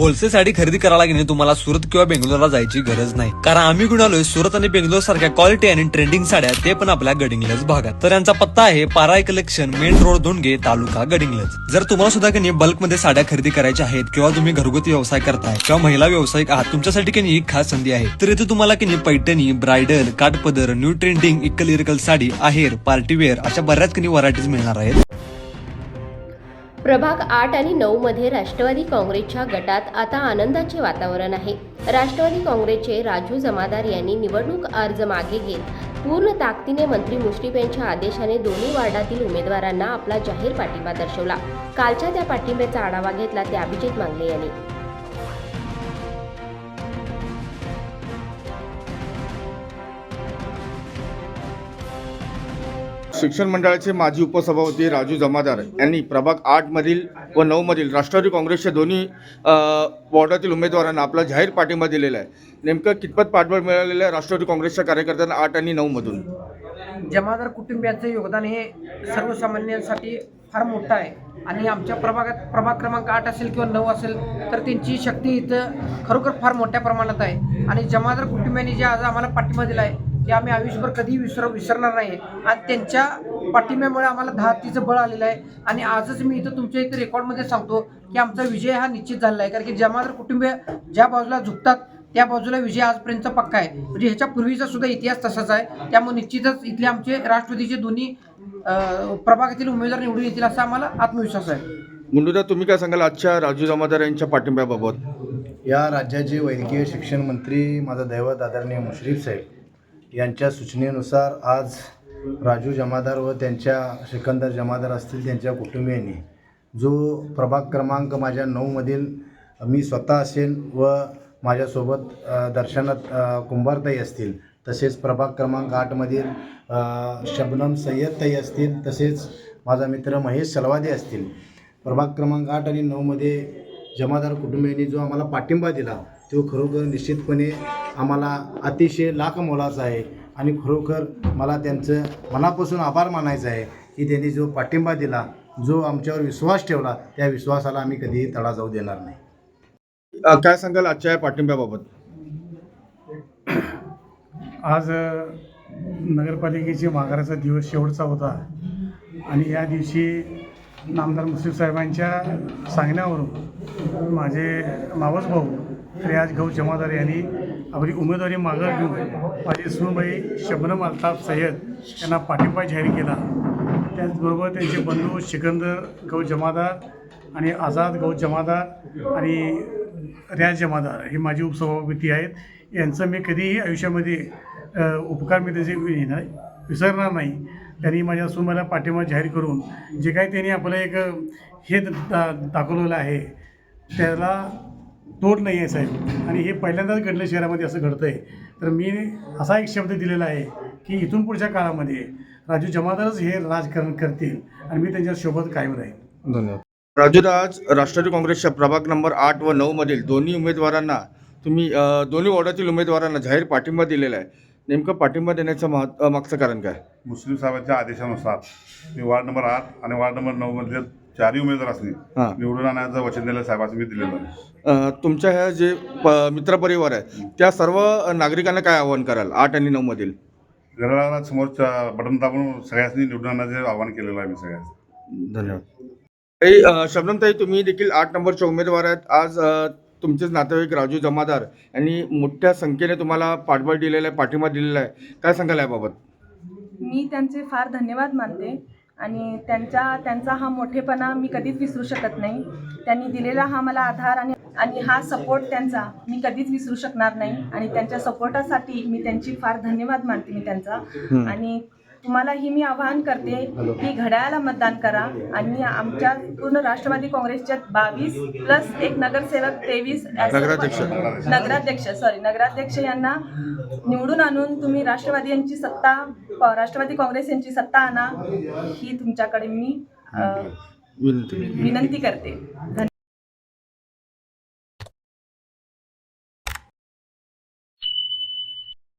Wholesale sari खरेदी करायला गेले तुम्हाला सुरत किंवा बेंगलोरला जायची गरज नाही. कारण आम्ही घेऊन आलोय सुरत आणि बेंगलोर सारख्या क्वालिटी आणि ट्रेंडिंग साड्या ते पण आपल्या गडिंगलज भागात. तर यांचा पत्ता आहे पाराय collection main road Dhondge taluka Gadhinglaj. जर तुम्हाला सुद्धा की बल्कमध्ये साड्या खरेदी करायच्या आहेत किंवा तुम्ही घरगुती व्यवसाय करताय किंवा महिला व्यावसायिक आहात तुमच्यासाठी की नाही खास संधी आहे. तर इथे तुम्हाला की नाही पैठणी ब्रायडल काठपदर न्यू ट्रेंडिंग इक्कल इरकल साडी आहेर पार्टीवेअर अशा बऱ्याच की व्हरायटीज मिळणार आहेत. प्रभाग आठ आणि नऊ मध्ये राष्ट्रवादी काँग्रेसच्या गटात आता आनंदाचे वातावरण आहे. राष्ट्रवादी काँग्रेसचे राजू जमादार यांनी निवडणूक अर्ज मागे घेत पूर्ण ताकदीने मंत्री मुश्रीफ यांच्या आदेशाने दोन्ही वार्डातील उमेदवारांना आपला जाहीर पाठिंबा दर्शवला. कालच्या त्या पाठिंब्याचा आढावा घेतला ते अभिजित मांगले यांनी. शिक्षण मंडळाचे माजी उपसभापती राजू जमादार यांनी प्रभाग आठमधील व नऊमधील राष्ट्रवादी काँग्रेसच्या दोन्ही वॉर्डातील उमेदवारांना आपला जाहीर पाठिंबा दिलेला आहे. नेमकं कितपत पाठबळ मिळालेलं आहे राष्ट्रवादी काँग्रेसच्या कार्यकर्त्यांना आठ आणि नऊमधून जमादार कुटुंबियांचं योगदान हे सर्वसामान्यांसाठी फार मोठं आहे. आणि आमच्या प्रभागात प्रभाग क्रमांक आठ असेल किंवा नऊ असेल तर त्यांची शक्ती इथं खरोखर फार मोठ्या प्रमाणात आहे. आणि जमादार कुटुंबियांनी जे आज आम्हाला पाठिंबा दिला आहे ते आम्ही आयुष्यभर कधी विसर विसरणार नाही आणि त्यांच्या पाठिंब्यामुळे आम्हाला दहा तीचं बळ आलेलं आहे. आणि आजच मी इथं तुमच्या इथं रेकॉर्डमध्ये सांगतो की आमचा विजय हा निश्चित झालेला आहे. कारण की जमादार कुटुंबीय ज्या बाजूला झुकतात त्या बाजूला विजय आजपर्यंतचा पक्का आहे. म्हणजे ह्याच्या पूर्वीचा सुद्धा इतिहास तसाच आहे. त्यामुळे निश्चितच इथले आमचे राष्ट्रवादीचे दोन्ही प्रभागातील उमेदवार निवडून येतील असा आम्हाला आत्मविश्वास आहे. मुंडूदा तुम्ही काय सांगाल आजच्या राजू जमादार यांच्या पाठिंब्याबाबत? या राज्याचे वैद्यकीय शिक्षण मंत्री माझा दैवत आदरणीय मुश्रीफ साहेब. यांच्या सूचनेनुसार आज राजू जमादार व त्यांच्या सिकंदर जमादार असतील त्यांच्या कुटुंबियांनी जो प्रभाग क्रमांक माझ्या नऊमधील मी स्वतः असेल व माझ्यासोबत दर्शनात कुंभारताई असतील तसेच प्रभाग क्रमांक आठमधील शबनम सय्यदताई असतील तसेच माझा मित्र महेश सलवादे असतील. प्रभाग क्रमांक आठ आणि नऊमध्ये जमादार कुटुंबियांनी जो आम्हाला पाठिंबा दिला तो खरोखर निश्चितपणे आम्हाला अतिशय लाख मोलाचा आहे. आणि खरोखर मला त्यांचं मनापासून आभार मानायचं आहे की त्यांनी जो पाठिंबा दिला जो आमच्यावर विश्वास ठेवला त्या विश्वासाला आम्ही कधीही तडा जाऊ देणार नाही. काय सांगाल आजच्या या पाठिंब्याबाबत? आज नगरपालिकेची माघाराचा दिवस शेवटचा होता. आणि या दिवशी नामदार मुस्लिम साहेबांच्या सांगण्यावरून माझे मावस भाऊ रियाज गौ जमादार यांनी आपली उमेदवारी मागं घेऊन माझी सुनबाई शबनम अल्ताफ सय्यद यांना पाठिंबा जाहीर केला. त्याचबरोबर त्यांचे बंधू सिकंदर गौ जमादार आणि आझाद गौ जमादार आणि रियाज जमादार हे माझी उपसभापती आहेत. यांचं मी कधीही आयुष्यामध्ये उपकार मी त्याचे येणार विसरणार नाही. त्यांनी माझ्या सुनबाईला पाठिंबा जाहीर करून जे काही त्यांनी आपलं एक हे दा दाखवलेलं आहे त्याला तोड नाही आहे साहेब. आणि हे पहिल्यांदाच घडलं शहरामध्ये असं घडतं आहे तर मी असा एक शब्द दिलेला आहे की इथून पुढच्या काळामध्ये राजू जमादारच हे राजकारण करतील आणि मी त्यांच्यासोबत कायम राहील धन्यवाद. राजूदा आज राष्ट्रवादी काँग्रेसच्या प्रभाग नंबर आठ व नऊ मधील दोन्ही उमेदवारांना तुम्ही दोन्ही वॉर्डातील उमेदवारांना जाहीर पाठिंबा दिलेला आहे. नेमकं पाठिंबा देण्याचं महत् अ, मागचं कारण काय? मुस्लिम साहेबांच्या आदेशानुसार मी वार्ड नंबर आठ आणि वार्ड नंबर नऊ मधले चारही उमेदवारांनी हां. निवडून आणण्याचं वचन दिलं साहेबांचं मी दिलेलं आहे. अ, तुमच्या ह्या जे प- मित्रपरिवार आहे त्या सर्व नागरिकांना काय आवाहन कराल आठ आणि नऊ मधील? घराला समोरच्या बटन दाबून सगळ्यांनी निवडून आणण्याचं आवाहन केलेलं आहे मी सगळ्यांचं. धन्यवाद. ताई अ, शबनमताई तुम्ही देखील आठ नंबरचे उमेदवार आहेत. आज अ, तुमचेच नातेवाईक राजू जमादार यांनी मोठ्या संख्येने तुम्हाला पाठबळ दिलेला आहे पाठिंबा दिलेला आहे. काय सांगाल याबाबत? मी त्यांचे फार धन्यवाद मानते. आणि त्यांच्या त्यांचा हा मोठेपणा मी कधीच विसरू शकत नाही. त्यांनी दिलेला हा मला आधार आणि आणि हा सपोर्ट त्यांचा मी कधीच विसरू शकणार नाही. आणि त्यांच्या सपोर्टासाठी मी त्यांची फार धन्यवाद मानते मी त्यांचा. आणि तुम्हालाही मी आवाहन करते की घड्याळाला मतदान करा. आणि आमच्या पूर्ण राष्ट्रवादी काँग्रेसच्या बावीस प्लस एक नगरसेवक तेवीस नगराध्यक्ष. नगराध्यक्ष सॉरी नगराध्यक्ष यांना निवडून आणून तुम्ही राष्ट्रवादी यांची सत्ता राष्ट्रवादी काँग्रेस यांची सत्ता आणा ही तुमच्याकडे मी विनंती करते. धन्यवाद.